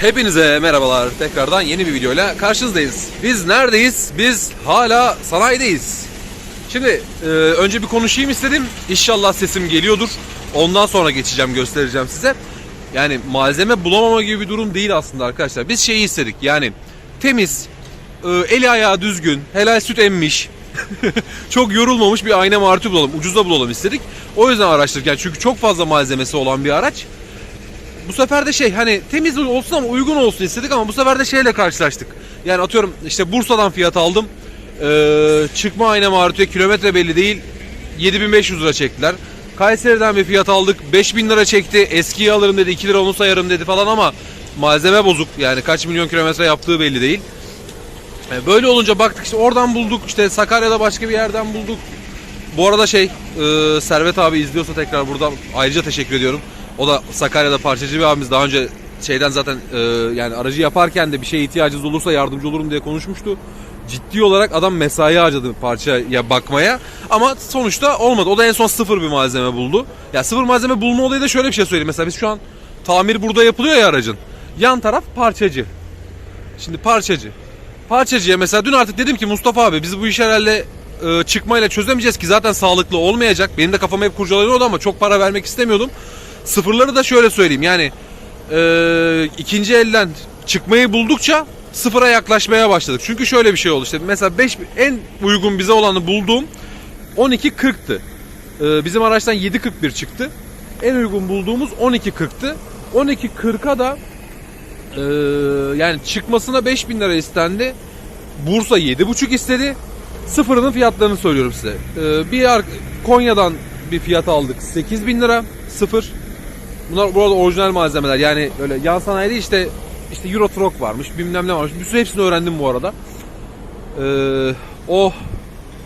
Hepinize merhabalar. Tekrardan yeni bir videoyla karşınızdayız. Biz neredeyiz? Biz hala sanayideyiz. Şimdi e, önce bir konuşayım istedim. İnşallah sesim geliyordur. Ondan sonra geçeceğim, göstereceğim size. Yani malzeme bulamama gibi bir durum değil aslında arkadaşlar. Biz şeyi istedik. Yani temiz, e, eli ayağı düzgün, helal süt emmiş, çok yorulmamış bir ayna martı bulalım. Ucuza bulalım istedik. O yüzden araştırırken çünkü çok fazla malzemesi olan bir araç. Bu sefer de şey hani temiz olsun ama uygun olsun istedik ama bu sefer de şeyle karşılaştık. Yani atıyorum işte Bursa'dan fiyat aldım. Ee, çıkma ayna martı kilometre belli değil. 7500 lira çektiler. Kayseri'den bir fiyat aldık. 5000 lira çekti. Eskiyi alırım dedi. 2 lira onu sayarım dedi falan ama malzeme bozuk. Yani kaç milyon kilometre yaptığı belli değil. E, Böyle olunca baktık işte oradan bulduk işte Sakarya'da başka bir yerden bulduk. Bu arada şey e, Servet abi izliyorsa tekrar buradan ayrıca teşekkür ediyorum. O da Sakarya'da parçacı bir abimiz daha önce şeyden zaten e, yani aracı yaparken de bir şeye ihtiyacınız olursa yardımcı olurum diye konuşmuştu. Ciddi olarak adam mesai harcadı parçaya bakmaya ama sonuçta olmadı. O da en son sıfır bir malzeme buldu. Ya sıfır malzeme bulma olayı da şöyle bir şey söyleyeyim. Mesela biz şu an tamir burada yapılıyor ya aracın. Yan taraf parçacı. Şimdi parçacı. Parçacıya mesela dün artık dedim ki Mustafa abi biz bu işi herhalde e, çıkmayla çözemeyeceğiz ki zaten sağlıklı olmayacak. Benim de kafama hep kurcalanıyordu ama çok para vermek istemiyordum. Sıfırları da şöyle söyleyeyim yani e, ikinci elden çıkmayı buldukça sıfıra yaklaşmaya başladık. Çünkü şöyle bir şey oldu işte mesela 5 en uygun bize olanı bulduğum 12.40'tı. E, bizim araçtan 7.41 çıktı. En uygun bulduğumuz 12.40'tı. 12.40'a da ee, yani çıkmasına 5000 lira istendi. Bursa 7,5 istedi. Sıfırının fiyatlarını söylüyorum size. Ee, bir Konya'dan bir fiyat aldık. 8000 lira. Sıfır. Bunlar burada orijinal malzemeler. Yani öyle yan sanayide işte işte Euro Truck varmış. Bilmem ne varmış. Bir sürü hepsini öğrendim bu arada. Ee, o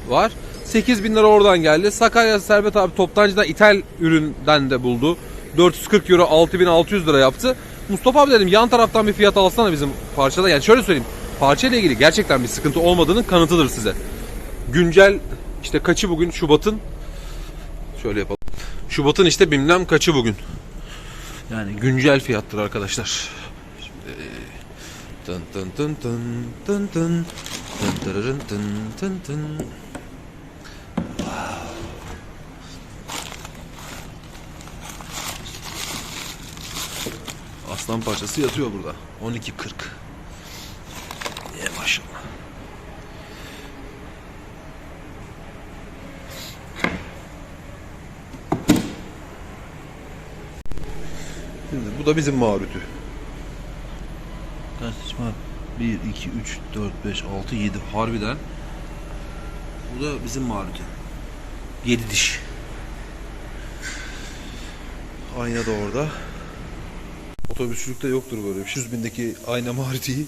var. 8000 lira oradan geldi. Sakarya Servet abi toptancıdan ithal üründen de buldu. 440 euro 6600 lira yaptı. Mustafa abi dedim yan taraftan bir fiyat alsana bizim parçada. Yani şöyle söyleyeyim. Parçayla ilgili gerçekten bir sıkıntı olmadığının kanıtıdır size. Güncel işte kaçı bugün Şubat'ın şöyle yapalım. Şubat'ın işte bilmem kaçı bugün. Yani güncel fiyattır arkadaşlar. Aslan parçası yatıyor burada. 12.40. bu da bizim Maruti. Kaç var? 1, 2, 3, 4, 5, 6, 7. Harbiden. Bu da bizim Maruti. 7 diş. Ayna da orada. Otobüsçülükte yoktur böyle. 100 bindeki ayna Maruti'yi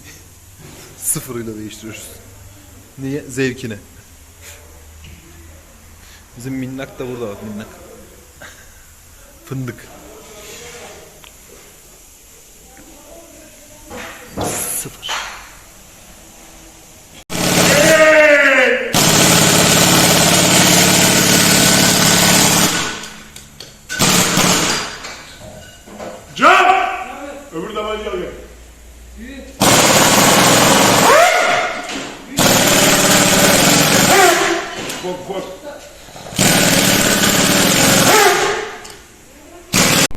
sıfırıyla değiştiriyoruz. Niye? Zevkine. Bizim minnak da burada bak minnak. Fındık.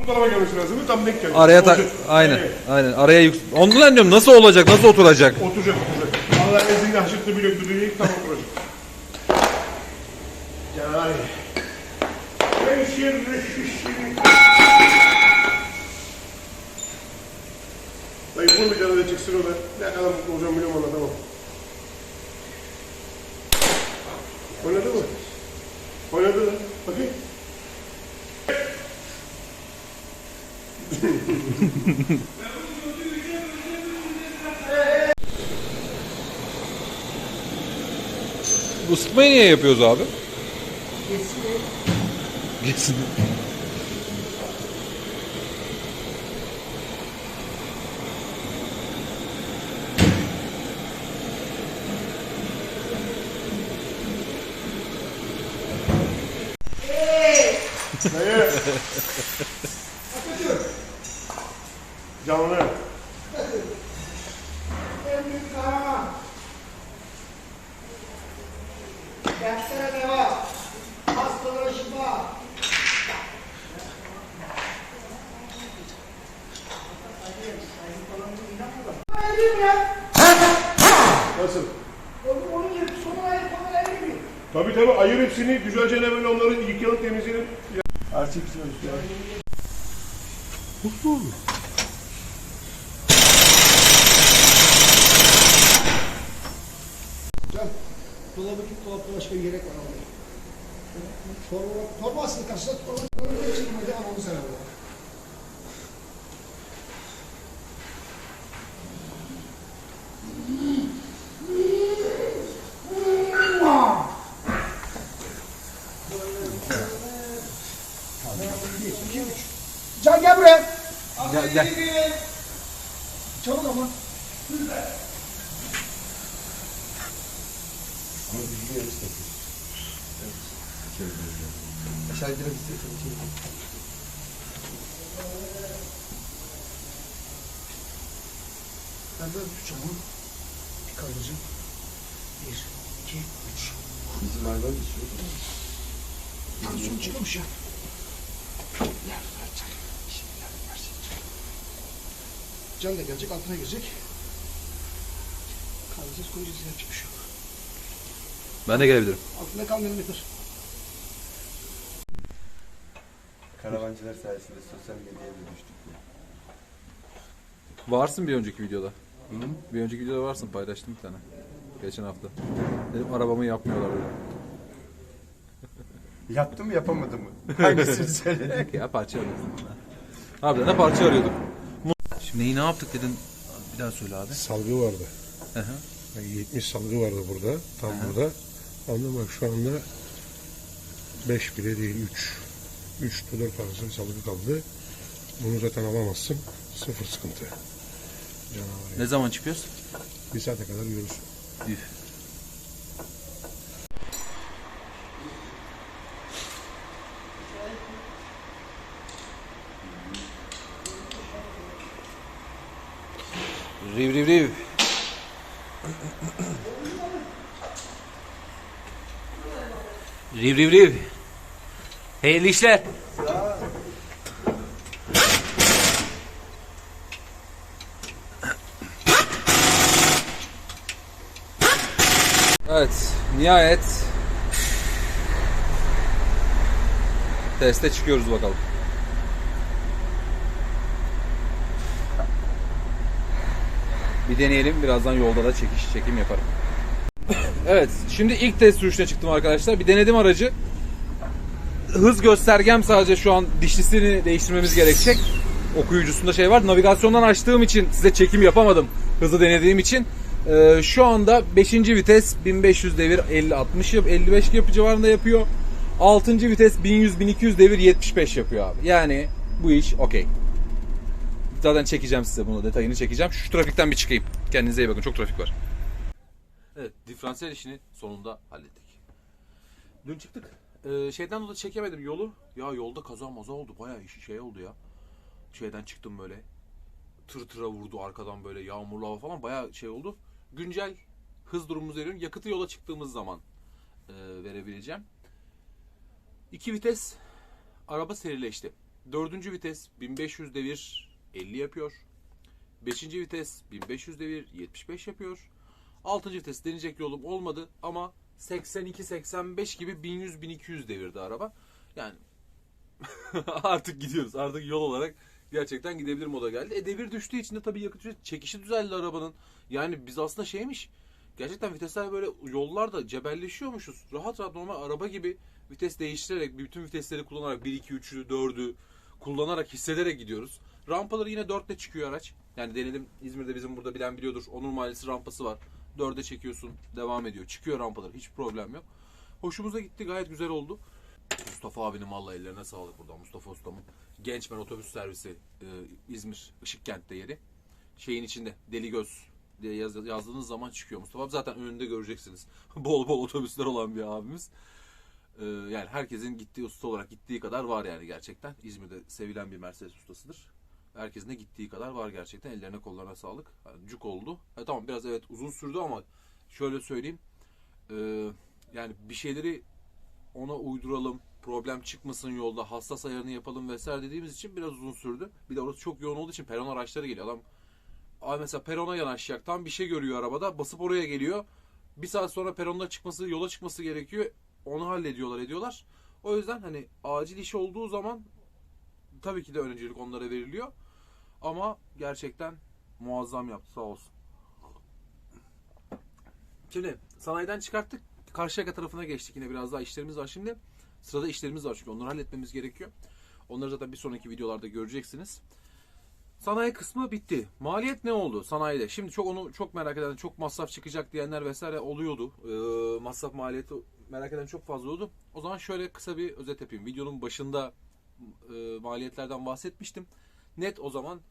Tarafa gelmesi lazım. Tam denk geldi. Araya tak Olacak. aynen Evet. aynen araya yük Ondan diyorum nasıl olacak nasıl oturacak? Oturacak oturacak. Allah izniyle haşırtlı bile düdüğü tam oturacak. Gel. Beşir şişir. Dayı vurmayacağına da çıksın o da. Ne kadar mutlu olacağım biliyorum ona tamam. Oynadı mı? Oynadı mı? Bakayım. Bu sıkmayı niye yapıyoruz abi? Geçsin. Dayı. Canlı. en büyük kahraman. Derslere devam. Hastalara şifa. Nasıl? Onun, onun gibi sonra ayıp onları ayırmayın. Tabii tabii ayır hepsini güzelce böyle onları yıkayalım temizleyelim. Artık şey güzel. Mutlu olur. Dolabı git dolapta başka bir yelek var orada. Torba, torba aslında karşıda torba. Torba hadi anamı sana burada. Can gel buraya. Gel gel. Çabuk ama. Ben böyle bir camı bir kaldıracağım. Bir, iki, üç. Bizim hayvan geçiyor. Tansiyon çıkmış ya. Can. Da gelecek, altına girecek. Kaldıracağız, koyacağız, yapacak bir şey yok. Ben de gelebilirim. Altında kalmayanı yapar. Karavancılar sayesinde sosyal medyaya da düştük. Varsın bir önceki videoda. Bir önceki videoda varsın paylaştım bir tane. Geçen hafta. Dedim arabamı yapmıyorlar dedi. Yaptım mı yapamadım mı? Hangisini söyle? Yok ya parça arıyorduk. Abi ne parça arıyorduk. Şimdi neyi ne yaptık dedin? Bir daha söyle abi. salgı vardı. Hı hı. Yani 70 salgı vardı burada. Tam burada. Ama bak şu anda 5 bile değil 3. 3 dolar parasının salgı kaldı. Bunu zaten alamazsın. Sıfır sıkıntı. Canavar. Ne zaman çıkıyoruz? Bir saate kadar yiyoruz. Üf. Riv riv riv. Riv riv riv. Hayırlı işler. Evet, nihayet teste çıkıyoruz bakalım. Bir deneyelim, birazdan yolda da çekiş çekim yaparım. Evet, şimdi ilk test sürüşüne çıktım arkadaşlar. Bir denedim aracı. Hız göstergem sadece şu an dişlisini değiştirmemiz gerekecek. Okuyucusunda şey var. Navigasyondan açtığım için size çekim yapamadım. Hızı denediğim için. Ee, şu anda 5. vites 1500 devir 50-60 yap 55 yapı civarında yapıyor. 6. vites 1100-1200 devir 75 yapıyor abi. Yani bu iş okey. Zaten çekeceğim size bunu detayını çekeceğim. Şu trafikten bir çıkayım. Kendinize iyi bakın çok trafik var. Evet diferansiyel işini sonunda hallettik. Dün çıktık. Ee, şeyden dolayı çekemedim yolu. Ya yolda kaza maza oldu. Bayağı iş şey oldu ya. Şeyden çıktım böyle. Tır tıra vurdu arkadan böyle yağmurlu hava falan bayağı şey oldu. Güncel hız durumumuzu veriyorum. Yakıtı yola çıktığımız zaman e, verebileceğim. İki vites araba serileşti. Dördüncü vites 1500 devir 50 yapıyor. Beşinci vites 1500 devir 75 yapıyor. Altıncı vites deneyecek yolum olmadı ama 82-85 gibi 1100-1200 devirdi araba. Yani artık gidiyoruz. Artık yol olarak gerçekten gidebilir moda geldi. E devir düştüğü için de tabii yakıt çekişi düzeldi arabanın. Yani biz aslında şeymiş. Gerçekten vitesler böyle yollarda cebelleşiyormuşuz. Rahat rahat normal araba gibi vites değiştirerek bütün vitesleri kullanarak 1 2 3'ü 4'ü kullanarak hissederek gidiyoruz. Rampaları yine 4'te çıkıyor araç. Yani denedim İzmir'de bizim burada bilen biliyordur. Onur Mahallesi rampası var. 4'e çekiyorsun devam ediyor. Çıkıyor rampalar hiç problem yok. Hoşumuza gitti gayet güzel oldu. Mustafa abinin vallahi ellerine sağlık buradan. Mustafa ustamın Gençmen Otobüs Servisi e, İzmir Işıkkent'te yeri. Şeyin içinde Deli Göz diye yaz- yazdığınız zaman çıkıyor Mustafa abi. Zaten önünde göreceksiniz. bol bol otobüsler olan bir abimiz. E, yani herkesin gittiği usta olarak gittiği kadar var yani gerçekten. İzmir'de sevilen bir Mercedes ustasıdır. Herkesin de gittiği kadar var gerçekten. Ellerine kollarına sağlık. Yani cuk oldu. E, tamam biraz evet uzun sürdü ama şöyle söyleyeyim. E, yani bir şeyleri ona uyduralım, problem çıkmasın yolda, hassas ayarını yapalım vesaire dediğimiz için biraz uzun sürdü. Bir de orası çok yoğun olduğu için peron araçları geliyor. Adam mesela perona yanaşacak. Tam bir şey görüyor arabada. Basıp oraya geliyor. Bir saat sonra peronda çıkması, yola çıkması gerekiyor. Onu hallediyorlar, ediyorlar. O yüzden hani acil iş olduğu zaman tabii ki de öncelik onlara veriliyor. Ama gerçekten muazzam yaptı sağ olsun. Şimdi sanayiden çıkarttık. Karşıyaka tarafına geçtik. Yine biraz daha işlerimiz var şimdi. Sırada işlerimiz var çünkü onları halletmemiz gerekiyor. Onları zaten bir sonraki videolarda göreceksiniz. Sanayi kısmı bitti. Maliyet ne oldu sanayide? Şimdi çok onu çok merak eden, çok masraf çıkacak diyenler vesaire oluyordu. Ee, masraf maliyeti merak eden çok fazla oldu. O zaman şöyle kısa bir özet yapayım. Videonun başında e, maliyetlerden bahsetmiştim. Net o zaman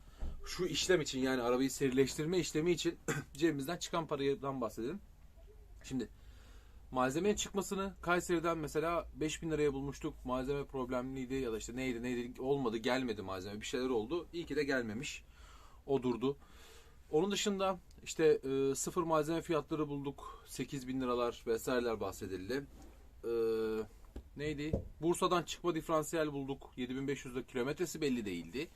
şu işlem için yani arabayı serileştirme işlemi için cebimizden çıkan paradan bahsedelim. Şimdi malzemenin çıkmasını Kayseri'den mesela 5000 liraya bulmuştuk. Malzeme problemliydi ya da işte neydi neydi olmadı gelmedi malzeme bir şeyler oldu. İyi ki de gelmemiş. O durdu. Onun dışında işte e, sıfır malzeme fiyatları bulduk. 8000 liralar vesaireler bahsedildi. E, neydi? Bursa'dan çıkma diferansiyel bulduk. 7500 lira kilometresi belli değildi.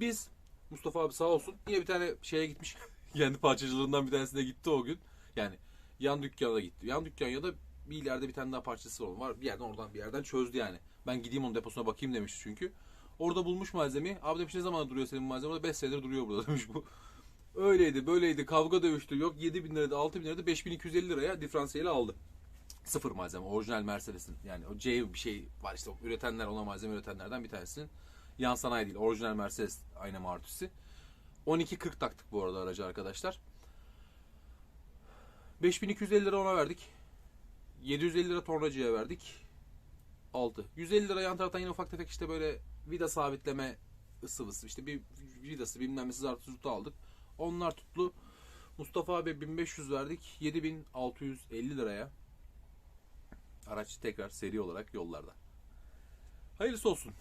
Biz Mustafa abi sağ olsun yine bir tane şeye gitmiş. Kendi parçacılığından bir tanesine gitti o gün. Yani yan dükkana gitti. Yan dükkan ya da bir ileride bir tane daha parçası var. Bir yerden oradan bir yerden çözdü yani. Ben gideyim onun deposuna bakayım demişti çünkü. Orada bulmuş malzemeyi. Abi demiş ne zaman duruyor senin malzeme? O da 5 senedir duruyor burada demiş bu. Öyleydi böyleydi kavga dövüştü. Yok 7 bin lirada 6 bin lirada 5250 liraya diferansiyeli aldı. Sıfır malzeme orijinal Mercedes'in yani o C bir şey var işte üretenler ona malzeme üretenlerden bir tanesinin yan sanayi değil orijinal Mercedes ayna martüsü. 12.40 taktık bu arada aracı arkadaşlar. 5250 lira ona verdik. 750 lira tornacıya verdik. 6. 150 lira yan taraftan yine ufak tefek işte böyle vida sabitleme sıvısı işte bir vidası bilmem nesi zartı zurtu aldık. Onlar tutlu. Mustafa abi 1500 verdik. 7650 liraya. Araç tekrar seri olarak yollarda. Hayırlısı olsun.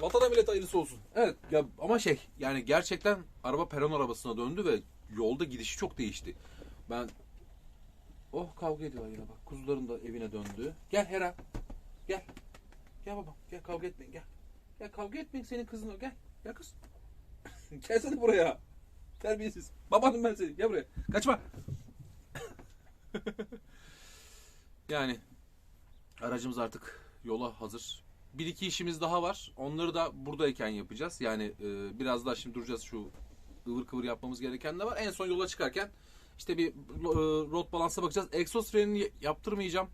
Vatana millet hayırlısı olsun. Evet ya ama şey yani gerçekten araba peron arabasına döndü ve yolda gidişi çok değişti. Ben Oh kavga ediyorlar yine bak. Kuzuların da evine döndü. Gel Hera. Gel. Gel babam. Gel kavga etmeyin gel. Gel kavga etmeyin senin kızın o. Gel. Gel kız. Gelsene buraya. Terbiyesiz. Babanım ben senin. Gel buraya. Kaçma. yani aracımız artık yola hazır. Bir iki işimiz daha var. Onları da buradayken yapacağız. Yani e, biraz daha şimdi duracağız şu ıvır kıvır yapmamız gereken de var. En son yola çıkarken işte bir e, road balansa bakacağız. Egzoz frenini yaptırmayacağım.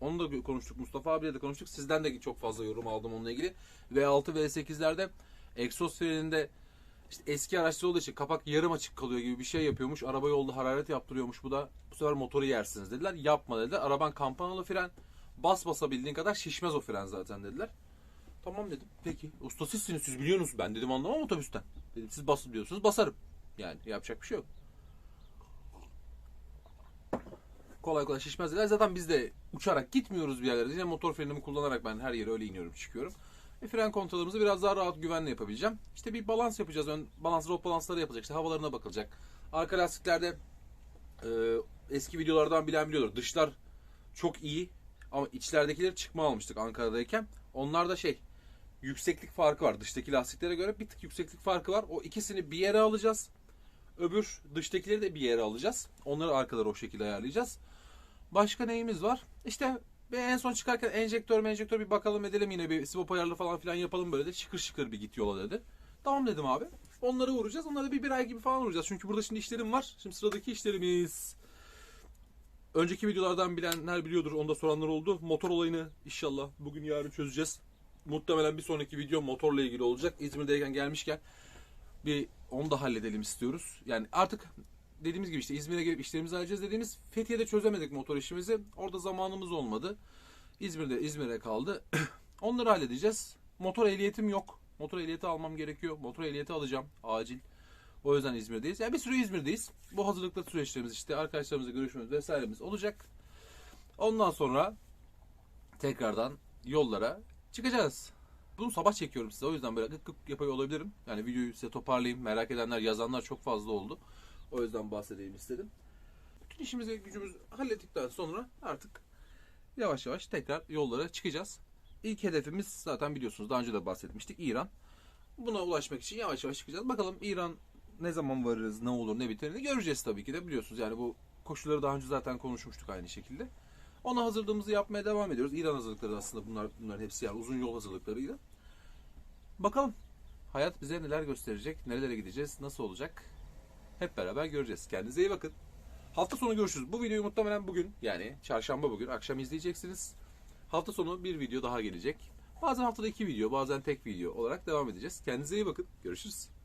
Onu da konuştuk. Mustafa abiyle de konuştuk. Sizden de çok fazla yorum aldım onunla ilgili. V6 V8'lerde egzoz freninde işte eski araçlar olduğu için kapak yarım açık kalıyor gibi bir şey yapıyormuş. Araba yolda hararet yaptırıyormuş. Bu da bu sefer motoru yersiniz dediler. Yapma dediler. Araban kampanalı fren. Bas basabildiğin kadar şişmez o fren zaten dediler. Tamam dedim. Peki. Usta sizsiniz siz biliyorsunuz. Ben dedim anlamam otobüsten. Dedim siz basın diyorsunuz basarım. Yani yapacak bir şey yok. kolay kolay şişmez dediler. Zaten biz de uçarak gitmiyoruz bir yerlere. Yine motor frenimi kullanarak ben her yere öyle iniyorum çıkıyorum. Ve fren kontrolümüzü biraz daha rahat güvenle yapabileceğim. İşte bir balans yapacağız. Ön balans rot balansları yapılacak. İşte havalarına bakılacak. Arka lastiklerde e, eski videolardan bilen biliyordur. Dışlar çok iyi ama içleridekileri çıkma almıştık Ankara'dayken. Onlarda şey yükseklik farkı var. Dıştaki lastiklere göre bir tık yükseklik farkı var. O ikisini bir yere alacağız. Öbür dıştakileri de bir yere alacağız. Onları arkaları o şekilde ayarlayacağız. Başka neyimiz var? İşte en son çıkarken enjektör enjektör bir bakalım edelim yine bir swap ayarlı falan filan yapalım böyle de şıkır şıkır bir git yola dedi. Tamam dedim abi. Onları vuracağız. Onları bir bir ay gibi falan vuracağız. Çünkü burada şimdi işlerim var. Şimdi sıradaki işlerimiz. Önceki videolardan bilenler biliyordur. Onda soranlar oldu. Motor olayını inşallah bugün yarın çözeceğiz. Muhtemelen bir sonraki video motorla ilgili olacak. İzmir'deyken gelmişken bir onu da halledelim istiyoruz. Yani artık dediğimiz gibi işte İzmir'e gelip işlerimizi halledeceğiz dediğimiz Fethiye'de çözemedik motor işimizi. Orada zamanımız olmadı. İzmir'de İzmir'e kaldı. Onları halledeceğiz. Motor ehliyetim yok. Motor ehliyeti almam gerekiyor. Motor ehliyeti alacağım acil. O yüzden İzmir'deyiz. Yani bir süre İzmir'deyiz. Bu hazırlıklı süreçlerimiz işte arkadaşlarımızla görüşmemiz vesairemiz olacak. Ondan sonra tekrardan yollara çıkacağız. Bunu sabah çekiyorum size. O yüzden böyle gık gık yapıyor olabilirim. Yani videoyu size toparlayayım. Merak edenler, yazanlar çok fazla oldu. O yüzden bahsedeyim istedim. Bütün işimizi, gücümüzü hallettikten sonra artık yavaş yavaş tekrar yollara çıkacağız. İlk hedefimiz zaten biliyorsunuz daha önce de bahsetmiştik İran. Buna ulaşmak için yavaş yavaş çıkacağız. Bakalım İran ne zaman varırız, ne olur, ne biterini göreceğiz tabii ki de biliyorsunuz. Yani bu koşulları daha önce zaten konuşmuştuk aynı şekilde. Ona hazırlığımızı yapmaya devam ediyoruz. İran hazırlıkları aslında bunlar bunların hepsi yani uzun yol hazırlıklarıyla. Bakalım hayat bize neler gösterecek, nerelere gideceğiz, nasıl olacak? Hep beraber göreceğiz. Kendinize iyi bakın. Hafta sonu görüşürüz. Bu videoyu muhtemelen bugün yani çarşamba bugün akşam izleyeceksiniz. Hafta sonu bir video daha gelecek. Bazen haftada iki video, bazen tek video olarak devam edeceğiz. Kendinize iyi bakın. Görüşürüz.